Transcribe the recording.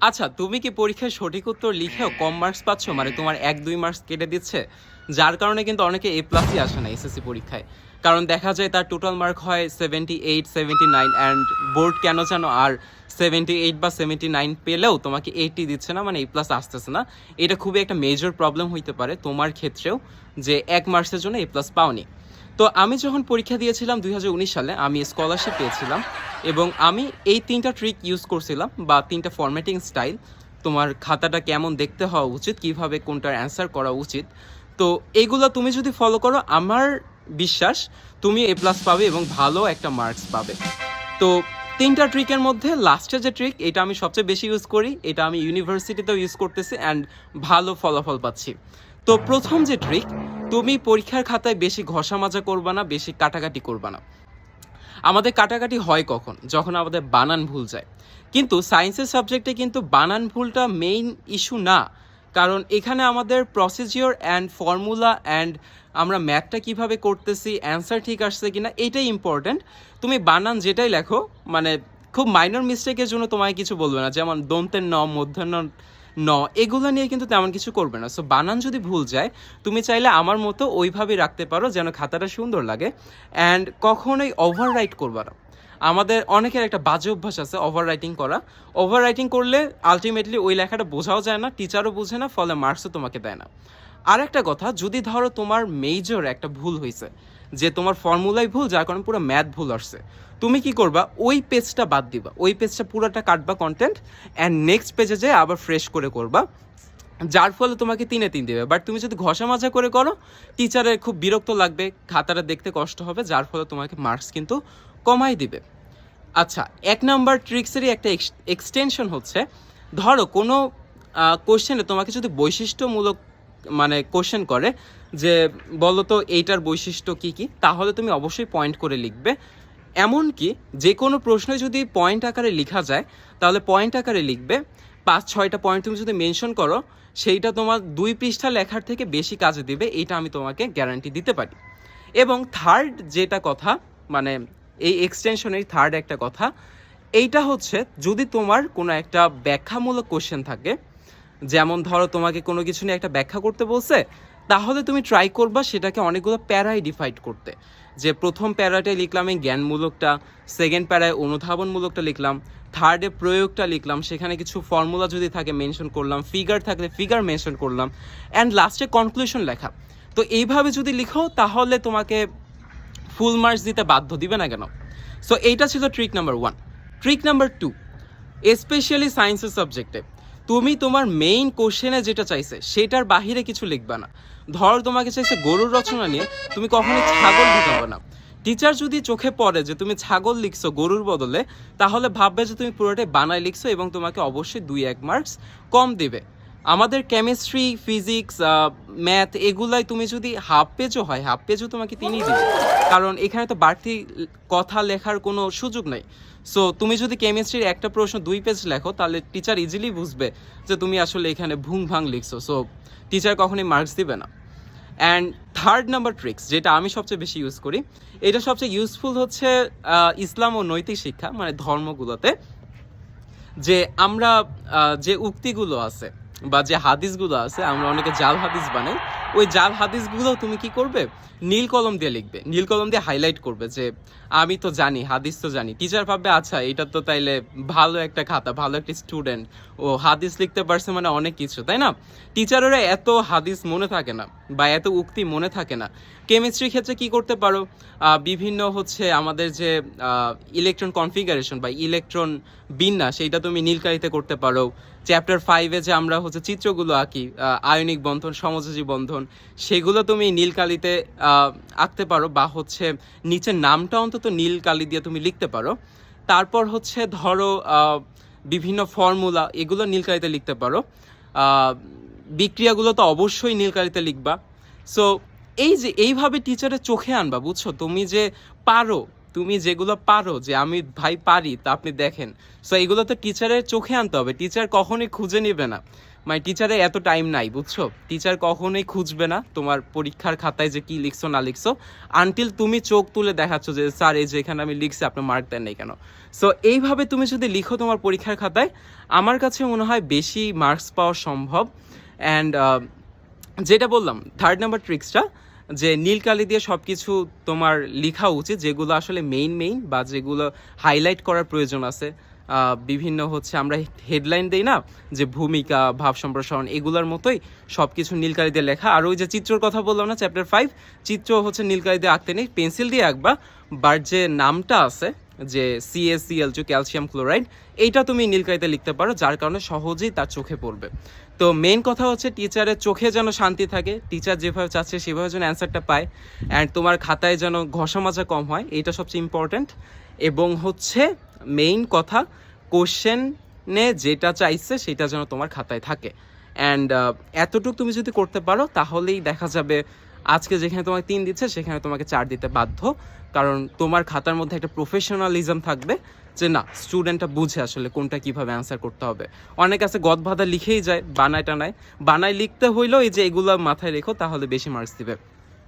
আচ্ছা তুমি কি পরীক্ষায় সঠিক উত্তর লিখেও কম মার্কস পাচ্ছ? মানে তোমার এক, দুই মার্কস কেটে দিচ্ছে? যার কারণে কিন্তু অনেকে এ প্লাসই আসে না এসএসসি পরীক্ষায়। কারণ দেখা যায় তার টোটাল মার্ক হয় seventy eight seventy nine and board কেন যেন আর সেভেন্টি এইট বা সেভেন্টি নাইন পেলেও তোমাকে এইটটি দিচ্ছে না মানে এ প্লাস আসতেছে না। এটা খুবই একটা মেজর প্রবলেম হইতে পারে তোমার ক্ষেত্রেও যে এক মার্কসের জন্য এ প্লাস পাওনি। তো আমি যখন পরীক্ষা দিয়েছিলাম দুই হাজার উনিশ সালে, আমি স্কলারশিপ পেয়েছিলাম এবং আমি এই তিনটা ট্রিক ইউজ করছিলাম বা তিনটা ফরম্যাটিং স্টাইল তোমার খাতাটা কেমন দেখতে হওয়া উচিত, কীভাবে কোনটার অ্যান্সার করা উচিত। তো এগুলো তুমি যদি ফলো করো, আমার বিশ্বাস তুমি এ প্লাস পাবে এবং ভালো একটা মার্কস পাবে। তো তিনটা ট্রিকের মধ্যে লাস্টের যে ট্রিক এটা আমি সবচেয়ে বেশি ইউজ করি, এটা আমি ইউনিভার্সিটিতেও ইউজ করতেছি অ্যান্ড ভালো ফলাফল পাচ্ছি। তো প্রথম যে ট্রিক তুমি পরীক্ষার খাতায় বেশি ঘষা মাজা করবা না, বেশি কাটাকাটি করবা না। আমাদের কাটাকাটি হয় কখন? যখন আমাদের বানান ভুল যায়। কিন্তু সায়েন্সের সাবজেক্টে কিন্তু বানান ভুলটা মেইন ইস্যু না। কারণ এখানে আমাদের প্রসিজিওর অ্যান্ড ফর্মুলা অ্যান্ড আমরা ম্যাথটা কীভাবে করতেছি অ্যান্সার ঠিক আসছে কিনা, এটাই ইম্পর্ট্যান্ট তুমি বানান যেটাই লেখো মানে খুব মাইনর মিস্টেকের জন্য তোমায় কিছু বলবে না। যেমন দন্তের ন মধ্যাহ্ন ন, এগুলো নিয়ে কিন্তু তেমন কিছু করবে না। সো বানান যদি ভুল যায়, তুমি চাইলে আমার মতো ওইভাবেই রাখতে পারো যেন খাতাটা সুন্দর লাগে। অ্যান্ড কখনোই ওভার রাইট করবে না। আমাদের অনেকের একটা বাজে অভ্যাস আছে ওভার রাইটিং করা। ওভার রাইটিং করলে আলটিমেটলি ওই লেখাটা বোঝাও যায় না টিচারও বোঝে না, ফলে মার্কসও তোমাকে দেয় না। আর একটা কথা, যদি ধরো তোমার মেজর একটা ভুল হয়েছে যে তোমার ফর্মুলাই ভুল, যার কারণে পুরো ম্যাথ ভুল আসছে। তুমি কি করবা? ওই পেজটা বাদ দিবা। ওই পেজটা পুরোটা কাটবা কন্টেন্ট অ্যান্ড নেক্সট পেজে যেয়ে আবার ফ্রেশ করে করবা। যার ফলে তোমাকে তিনে তিন দেবে। বাট তুমি যদি ঘষা মাজা করে করো টিচারের খুব বিরক্ত লাগবে, খাতাটা দেখতে কষ্ট হবে, যার ফলে তোমাকে মার্কস কিন্তু কমাই দিবে। আচ্ছা এক নাম্বার ট্রিক্সেরই একটা এক্সটেনশন হচ্ছে, ধরো কোনো কোশ্চেনে তোমাকে যদি বৈশিষ্ট্যমূলক মানে কোশ্চেন করে যে বলো তো এইটার বৈশিষ্ট্য কি কি? তাহলে তুমি অবশ্যই পয়েন্ট করে লিখবে। এমনকি যে কোনো প্রশ্নে যদি পয়েন্ট আকারে লেখা যায়, তাহলে পয়েন্ট আকারে লিখবে। পাঁচ, ছয়টা পয়েন্ট তুমি যদি মেনশন করো, সেইটা তোমার দুই পৃষ্ঠা লেখার থেকে বেশি কাজে দিবে এটা আমি তোমাকে গ্যারান্টি দিতে পারি। এবং থার্ড যেটা কথা মানে এই এক্সটেনশনের থার্ড একটা কথা, এইটা হচ্ছে যদি তোমার কোনো একটা ব্যাখ্যামূলক কোশ্চেন থাকে যেমন ধরো তোমাকে কোনো কিছু নিয়ে একটা ব্যাখ্যা করতে বলছে, তাহলে তুমি ট্রাই করবা সেটাকে অনেকগুলো প্যারায় ডিফাইড করতে। যে প্রথম প্যারাটায় লিখলাম এই জ্ঞানমূলকটা সেকেন্ড প্যারায় অনুধাবনমূলকটা লিখলাম থার্ডে প্রয়োগটা লিখলাম, সেখানে কিছু ফর্মুলা যদি থাকে মেনশন করলাম ফিগার থাকলে ফিগার মেনশন করলাম অ্যান্ড লাস্টে কনক্লুশন লেখা। তো এইভাবে যদি লিখো, তাহলে তোমাকে ফুল মার্কস দিতে বাধ্য দিবে না কেন? সো এইটা ছিল trick number one trick number two specially সায়েন্সের সাবজেক্টে তুমি তোমার মেইন কোশ্চেনে যেটা চাইছে, সেটার বাহিরে কিছু লিখবা না। ধর তোমাকে চাইছে গরুর রচনা নিয়ে, তুমি কখনোই ছাগল ঢুকাবে না। টিচার যদি চোখে পড়ে যে তুমি ছাগল লিখছো গরুর বদলে, তাহলে ভাববে যে তুমি পুরোটাই বানায় লিখছো এবং তোমাকে অবশ্যই দুই এক মার্কস কম দেবে। আমাদের কেমিস্ট্রি ফিজিক্স ম্যাথ এগুলাই তুমি যদি হাফ পেজও হয় হাফ পেজও তোমাকে তিনি দিবে। কারণ এখানে তো বাড়তি কথা লেখার কোনো সুযোগ নাই। সো তুমি যদি কেমিস্ট্রির একটা প্রশ্ন দুই পেজ লেখো, তাহলে টিচার ইজিলি বুঝবে যে তুমি আসলে এখানে ভুং ভাং লিখছো। সো টিচার কখনোই মার্কস দিবে না। অ্যান্ড থার্ড নাম্বার ট্রিক্স যেটা আমি সবচেয়ে বেশি ইউজ করি, এটা সবচেয়ে ইউজফুল হচ্ছে ইসলাম ও নৈতিক শিক্ষা মানে ধর্মগুলোতে। যে আমরা যে উক্তিগুলো আছে বা যে হাদিসগুলো আছে, আমরা অনেকে জাল হাদিস বানাই ওই জাল হাদিসগুলো তুমি কি করবে? নীল কলম দিয়ে লিখবে। নীল কলম দিয়ে হাইলাইট করবে যে, আমি তো জানি, হাদিস তো জানি। টিচার ভাববে আচ্ছা এটা তো তাইলে ভালো একটা খাতা, ভালো একটা স্টুডেন্ট ও হাদিস লিখতে পারছে মানে অনেক কিছু, তাই না? টিচারেরা এত হাদিস মনে থাকে না বা এত উক্তি মনে থাকে না। কেমিস্ট্রির ক্ষেত্রে কি করতে পারো? বিভিন্ন হচ্ছে আমাদের যে ইলেকট্রন কনফিগারেশন বা ইলেকট্রন বিন্যাস সেইটা তুমি নীলকালিতে করতে পারো। চ্যাপ্টার ফাইভে যে আমরা হচ্ছে চিত্রগুলো আঁকি আয়নিক বন্ধন, সমযোজী বন্ধন, সেগুলো তুমি নীলকালিতে আঁকতে পারো বা হচ্ছে নিচের নামটা অন্তত নীল কালি দিয়ে তুমি লিখতে পারো। তারপর হচ্ছে ধরো বিভিন্ন ফর্মুলা, এগুলো নীলকালিতে লিখতে পারো। বিক্রিয়াগুলো তো অবশ্যই নীলকালিতে লিখবা। সো এই যে, এইভাবে টিচারের চোখে আনবা, বুঝছ? তুমি যে পারো তুমি যেগুলো পারো, যে আমি ভাই পারি, তা আপনি দেখেন। সো এগুলো তো টিচারের চোখে আনতে হবে। টিচার কখনোই খুঁজে নেবে না। মানে টিচারের এত টাইম নাই, বুঝছ? টিচার কখনোই খুঁজবে না তোমার পরীক্ষার খাতায় যে কি লিখছো, না লিখছো আনটিল তুমি চোখ তুলে দেখাচ্ছ যে, স্যার, এই যে এখানে আমি লিখছি, আপনি মার্ক দেন নাই কেন? সো এইভাবে তুমি যদি লিখো তোমার পরীক্ষার খাতায়, আমার কাছে মনে হয় বেশি মার্কস পাওয়া সম্ভব। অ্যান্ড যেটা বললাম থার্ড নাম্বার ট্রিক্সটা যে নীল কালি দিয়ে সব কিছু তোমার লেখা উচিত, যেগুলো আসলে মেইন মেইন বা যেগুলো হাইলাইট করার প্রয়োজন আছে। বিভিন্ন হচ্ছে আমরা হেডলাইন দিই না, যে ভূমিকা, ভাব সম্প্রসারণ, এগুলোর মতোই সব কিছু নীলকালি দিয়ে লেখা। আর ওই যে চিত্রর কথা বললাম না চ্যাপ্টার ফাইভ চিত্র হচ্ছে নীলকালি দিয়ে আঁকতে নেই পেন্সিল দিয়ে আঁকবা বাট যে নামটা আছে যে সিএসিএল যে ক্যালসিয়াম ক্লোরাইড এইটা তুমি নীলকালিতে লিখতে পারো, যার কারণে সহজেই তার চোখে পড়বে। তো মেন কথা হচ্ছে টিচারের চোখে যেন শান্তি থাকে টিচার যেভাবে চাচ্ছে সেভাবে যেন অ্যান্সারটা পায় অ্যান্ড তোমার খাতায় যেন ঘষা মাজা কম হয়, এইটা সবচেয়ে ইম্পর্ট্যান্ট এবং হচ্ছে মেইন কথা কোশ্চেনে যেটা চাইছে সেটা যেন তোমার খাতায় থাকে। অ্যান্ড এতটুকু তুমি যদি করতে পারো, তাহলেই দেখা যাবে আজকে যেখানে তোমাকে তিন দিচ্ছে, সেখানে তোমাকে চার দিতে বাধ্য। কারণ তোমার খাতার মধ্যে একটা প্রফেশনালিজম থাকবে যে না স্টুডেন্টটা বুঝে আসলে কোনটা কীভাবে অ্যান্সার করতে হবে। অনেক আছে গদ বাধা লিখেই যায় বানায় টানায় বানায় লিখতে হইলেও এই যে এগুলো মাথায় রেখো, তাহলে বেশি মার্কস দিবে।